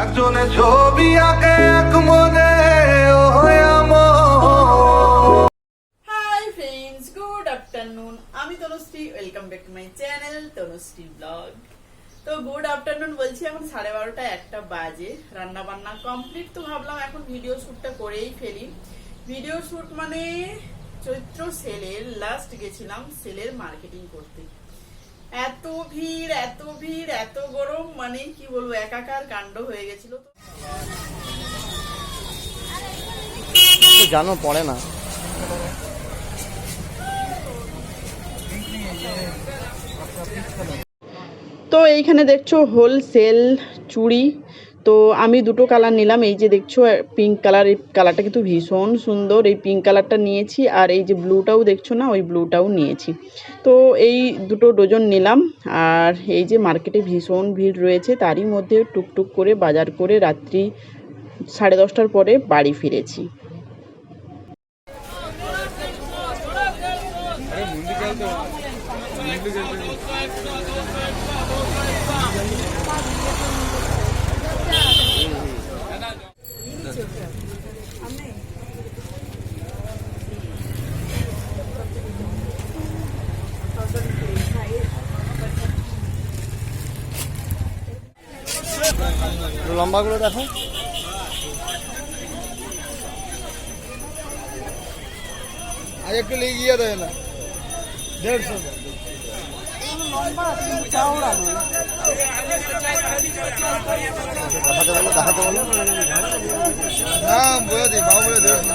একজনে ছবি আঁকে, এক মনে তো গুড আফটারনুন বলছি, এখন সাড়ে একটা বাজে। কমপ্লিট তো ভাবলাম, এখন ভিডিও করেই ফেলি। ভিডিও মানে চৈত্র সেলের লাস্ট গেছিলাম, সেলের মার্কেটিং করতে। এত ভিড় এত ভিড় এত গরম মানে কি বলব একাকার কাণ্ড হয়ে গেছিল তো। তো জানো পড়ে না। তো এইখানে দেখছ হোলসেল চুড়ি। তো আমি দুটো কালার নিলাম, এই যে দেখছ পিঙ্ক কালার এই কালারটা কিন্তু ভীষণ সুন্দর। এই পিঙ্ক কালারটা নিয়েছি আর এই যে ব্লুটাও দেখছ না, ওই ব্লুটাও নিয়েছি। তো এই দুটো ডজন নিলাম আর এই যে মার্কেটে ভীষণ ভিড় রয়েছে, তারই মধ্যে টুকটুক করে বাজার করে রাত্রি সাড়ে দশটার পরে বাড়ি ফিরেছি একটু লম্বাগুলো দেখো। আজ একটু লিয়ে গিয়ে দেয় না দেড়শো। দেখাতে বলো দেখাতে বলো। না বলে দিই বাবু বলে দেড়শো।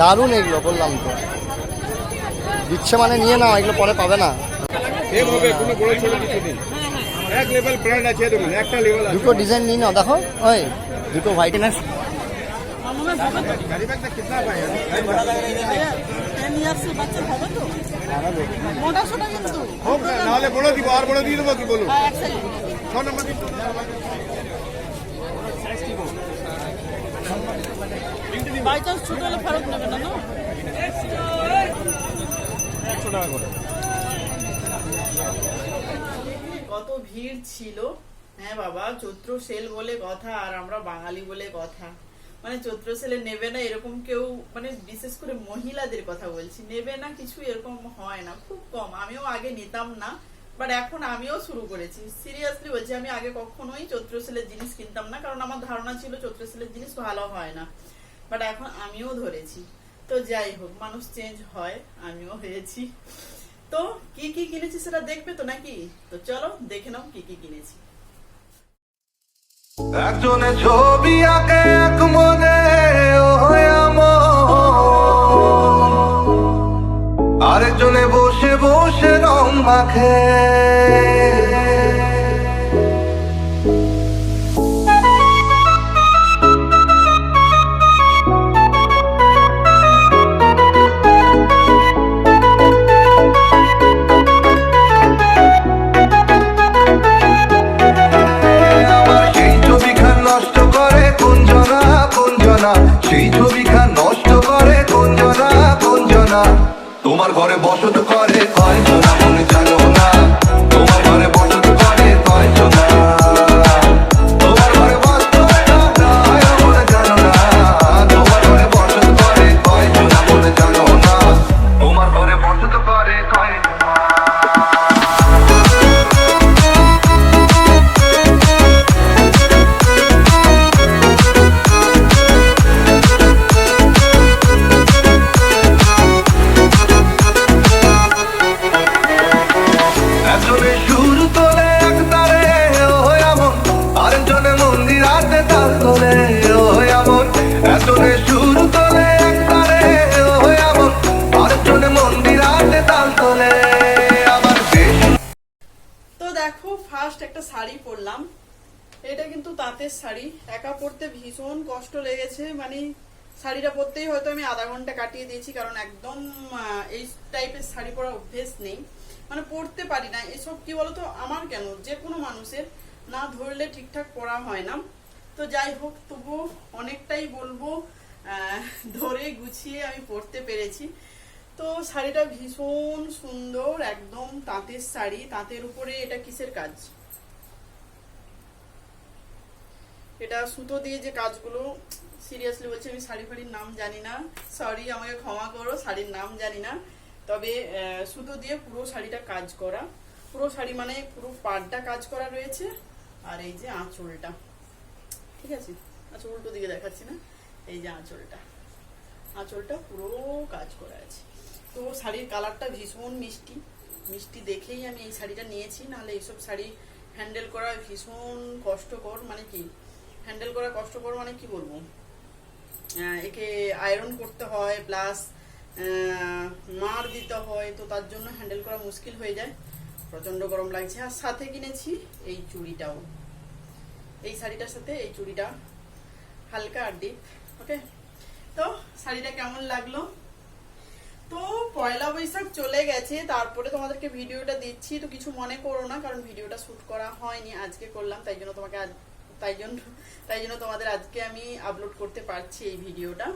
দারুণ এগুলো বললাম তো। দিচ্ছে মানে নিয়ে নাও এগুলো পরে পাবে না। সেম হবে কোনো বড় ছোট কিছু নেই। এক লেভেল ব্র্যান্ড আছে দেখুন একটা লেভেল আছে। দুটো ডিজাইন নিয়ে নাও দেখো। ওই দুটো হোয়াইট না বড় দিব আর বড় দিয়ে দেবো কি বলুন? ছ নম্বর কত ভিড় ছিল। হ্যাঁ বাবা, চৈত্র সেল বলে কথা আর আমরা বাঙালি বলে কথা। মানে চৈত্র সেলে নেবে না এরকম কেউ মানে বিশেষ করে মহিলাদের কথা বলছি, নেবে না কিছু এরকম হয় না, খুব কম। আমিও আগে নিতাম না বাট এখন আমিও শুরু করেছি। সিরিয়াসলি বলছি, আমি আগে কখনোই চৈত্র সেলের জিনিস কিনতাম না, কারণ আমার ধারণা ছিল চৈত্র সেলের জিনিস ভালো হয় না। বাট এখন আমিও ধরেছি। তো যাই হোক, মানুষ চেঞ্জ হয়, আমিও হয়েছি। তো কি কি কিনেছি সেটা দেখবে তো নাকি? তো চলো দেখে নাও কি কি কিনেছি। একজনে ছবি আঁকে এক মনে আরেকজনে বসে বসে রং মাখে। ফার্স্ট একটা শাড়ি পরলাম। এটা কিন্তু তাঁতের শাড়ি। একা পরতে ভীষণ কষ্ট লেগেছে। মানে শাড়িটা পরতেই হয়তো আমি আধা ঘণ্টা কাটিয়ে দিয়েছি, কারণ একদম এই টাইপের শাড়ি পরা অভ্যেস নেই। মানে পরতে পারি না। এসব কি বলতো? আমার কেন? যে কোনো মানুষের না ধরলে ঠিকঠাক পরা হয় না। তো যাই হোক তবু অনেকটাই বলব ধরে গুছিয়ে আমি পড়তে পেরেছি। তো শাড়িটা ভীষণ সুন্দর, একদম তাঁতের শাড়ি। তাঁতের উপরে এটা কিসের কাজ? এটা সুতো দিয়ে যে কাজগুলো সিরিয়াসলি বলছি, আমি শাড়ি ফাড়ির নাম জানি না। সরি আমাকে ক্ষমা করো, শাড়ির নাম জানি না। তবে সুতো দিয়ে পুরো শাড়িটা কাজ করা। পুরো শাড়ি মানে পুরো পাড়টা কাজ করা রয়েছে। আর এই যে আঁচলটা। ঠিক আছে? আচ্ছা উল্টো দিকে দেখাচ্ছি না। এই যে আঁচলটা। আঁচলটা পুরো কাজ করা আছে। তো শাড়ির কালারটা ভীষণ মিষ্টি। মিষ্টি দেখেই আমি এই শাড়িটা নিয়েছি, নাহলে এইসব শাড়ি হ্যান্ডেল করা ভীষণ কষ্টকর। মানে কি, হ্যান্ডেল করা কষ্টকর মানে কি বলব? একে আয়রন করতে হয় প্লাস মার দিতে হয়, তো তার জন্য হ্যান্ডেল করা মুশকিল হয়ে যায়। প্রচণ্ড গরম লাগছে। আর সাথে কিনেছি এই চুড়িটাও। এই শাড়িটার সাথে এই চুড়িটা। হালকা আর ডিপ ওকে তো শাড়িটা কেমন লাগল? তো পয়লা বৈশাখ চলে গেছে, তারপরে তোমাদেরকে ভিডিওটা দিচ্ছি, তো কিছু মনে করো না, কারণ ভিডিওটা শুট করা হয়নি, আজকে করলাম, তাই জন্য তোমাকে তাই জন্য তাই জন্য তোমাদের আজকে আমি আপলোড করতে পারছি এই ভিডিওটা।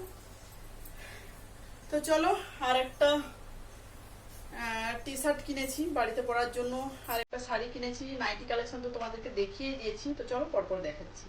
তো চলো, আর একটা টি শার্ট কিনেছি, বাড়িতে পরার জন্য, আর একটা শাড়ি কিনেছি নাইটি কালেকশন তো তোমাদেরকে দেখিয়ে দিয়েছি, তো চলো পরপর দেখাচ্ছি।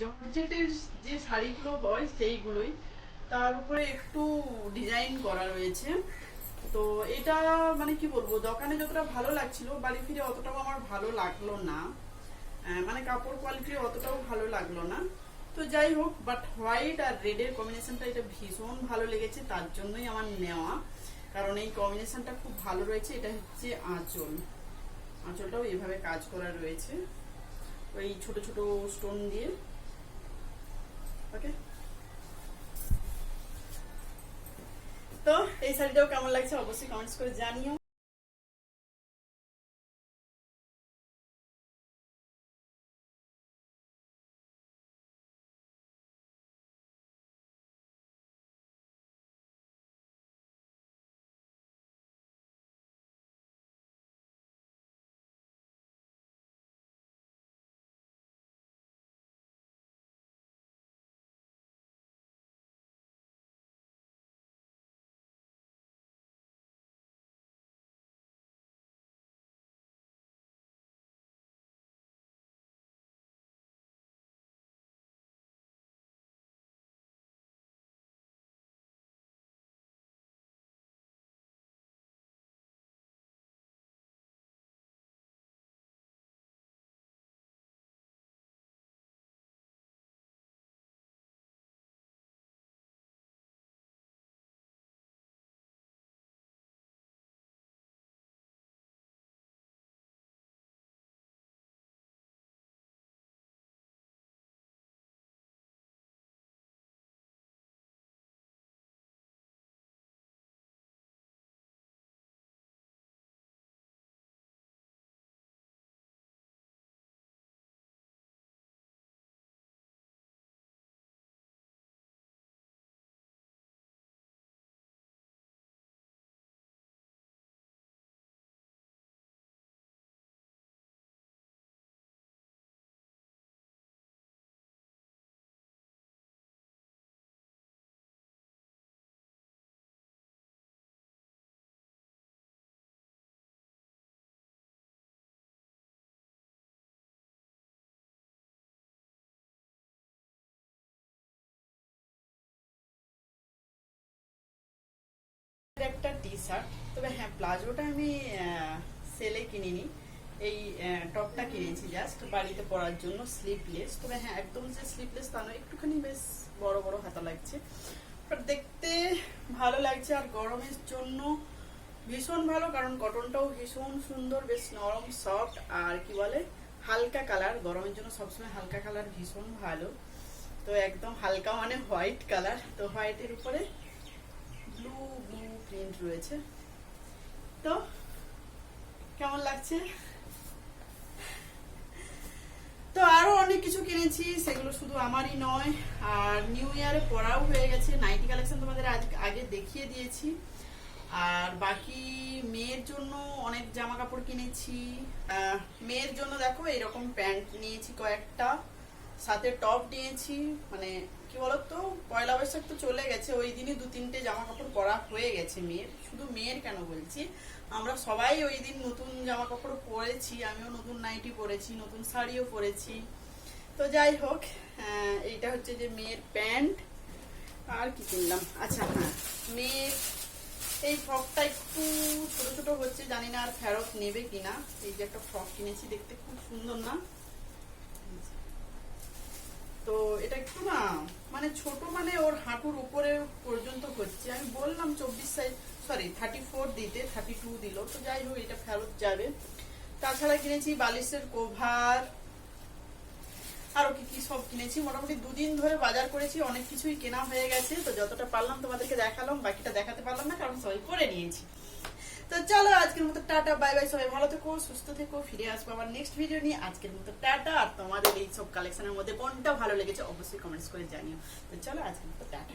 জর্জেটের যে শাড়িগুলো হয় সেইগুলোই। তার উপরে একটু ডিজাইন করা রয়েছে। তো এটা মানে কি বলব, দোকানে যতটা ভালো লাগছিল, বাড়ি ফিরে অতটাও আমার ভালো লাগল না। মানে কাপড় কোয়ালিটি অতটাও ভালো লাগল না। তো যাই হোক বাট হোয়াইট আর রেডের কম্বিনেশনটা এটা ভীষণ ভালো লেগেছে, তার জন্যই আমার নেওয়া। কারণ এই কম্বিনেশনটা খুব ভালো রয়েছে, এটা হচ্ছে আঁচল। আঁচলটাও এভাবে কাজ করা রয়েছে। ওই ছোট ছোট স্টোন দিয়ে। ওকে তো এই শাড়িটাও কেমন লাগছে অবশ্যই কমেন্টস করে জানিও শার্ট তবে হ্যাঁ প্লাজোটা আমি সেলে কিনিনি। এই টপটা কিনেছি জাস্ট বাড়িতে পরার জন্য স্লিপলেস তবে হ্যাঁ একদম যে স্লিপলেস তা নয়, একটুখানি বেশ বড় বড় হাতা লাগছে। দেখতে ভালো লাগছে আর গরমের জন্য ভীষণ ভালো, কারণ কটনটাও ভীষণ সুন্দর, বেশ নরম সফট আর কি বলে, হালকা কালার গরমের জন্য সবসময় হালকা কালার ভীষণ ভালো। তো একদম হালকা মানে হোয়াইট কালার তো হোয়াইটের উপরে ব্লু ব্লু প্রিন্ট রয়েছে তো কেমন লাগছে তো আরও অনেক কিছু কিনেছি সেগুলো শুধু আমারই নয় আর নিউ ইয়ারে পড়াও হয়ে গেছে নাইটি কালেকশন তোমাদের আজ আগে দেখিয়ে দিয়েছি আর বাকি মেয়ের জন্য অনেক জামা কাপড় কিনেছি মেয়ের জন্য দেখো এরকম প্যান্ট নিয়েছি কয়েকটা সাথে টপ নিয়েছি মানে কি বলতো, পয়লা বৈশাখ তো চলে গেছে, ওই দিনই দু তিনটে জামা কাপড় পরা হয়ে গেছে মেয়ের। শুধু মেয়ের কেন বলছি? আমরা সবাই ওই দিন নতুন জামা কাপড় পরেছি, আমিও নতুন নাইটি পরেছি, নতুন শাড়িও পরেছি। তো যাই হোক এইটা হচ্ছে যে মেয়ের প্যান্ট। আর কি কিনলাম? আচ্ছা হ্যাঁ মেয়ের এই ফ্রকটা একটু ছোট ছোট হচ্ছে, জানি না আর ফেরত নেবে কিনা। এই যে একটা ফ্রক কিনেছি, দেখতে খুব সুন্দর না? তো এটা একটু না মানে ছোট মানে ওর হাঁটুর উপরে পর্যন্ত হচ্ছে। আমি বললাম চব্বিশ সাইজ সরি থার্টি ফোর দিতে থার্টি টু দিল। তো যাই হোক, এটা ফেরত যাবে। তাছাড়া কিনেছি বালিশের কোভার আরও কি কি সব কিনেছি। মোটামুটি দুদিন ধরে বাজার করেছি, অনেক কিছুই কেনা হয়ে গেছে। তো যতটা পারলাম তোমাদেরকে দেখালাম, বাকিটা দেখাতে পারলাম না, কারণ সবাই করে নিয়েছি। তো চলো, আজকের মতো টাটা বাই বাই সবাই ভালো থেকো, সুস্থ থেকো, ফিরে আসব আমার নেক্সট ভিডিও নিয়ে। আজকের মতো টাটা, আর তোমাদের এই সব কালেকশনের মধ্যে কোনটা ভালো লেগেছে অবশ্যই কমেন্টস করে জানিও। তো চলো, আজকের মতো টাটা।